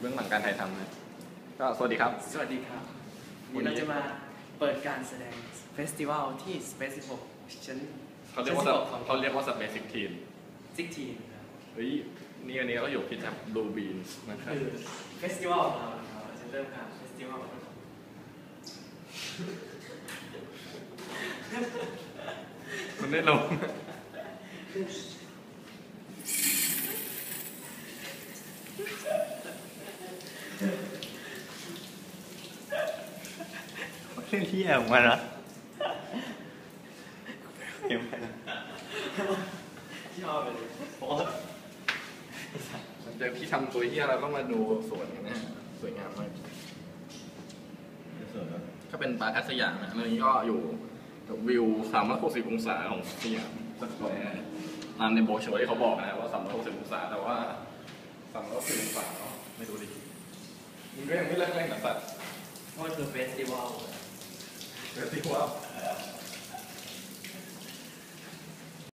เบื้องหลังการถ่ายทำนะก็สวัสดีครับ สวัสดีครับวัวันนนี้นี้เราจะมาเปิดการแสดงเฟสติวัลที่ Space 16ชั้นเขาเรียกว่าชั้น16ของเขาเรียกว่าสเปซิฟิกทีมซิกทีครับเฮ้ยนี่อันนี้ก็อยู่พิจับบลูบีนนะครับคือเฟสติวัลของเรานะครับเราจะเริ่มการเฟสติวัลมันได้ลง เรื่องที่แอบมานะเห็นไหมนะที่ชอบเลยโอ๊ยหลังจากที่ทำตัวเฮียเราก็มาดูสวนกันนะสวยงามมากก็เป็นปาร์ทัสยามนะแล้วนี้ก็อยู่วิว 360 องศาของสยามสแควร์ตามในโบรชัวร์ที่เขาบอกนะว่า 360 องศา แต่ว่า 360 องศาเนาะไม่รู้ดิมันก็ยังไม่เลิกเล่นนะสัตว์เพราะมันคือเฟสติวัล Perpendicular.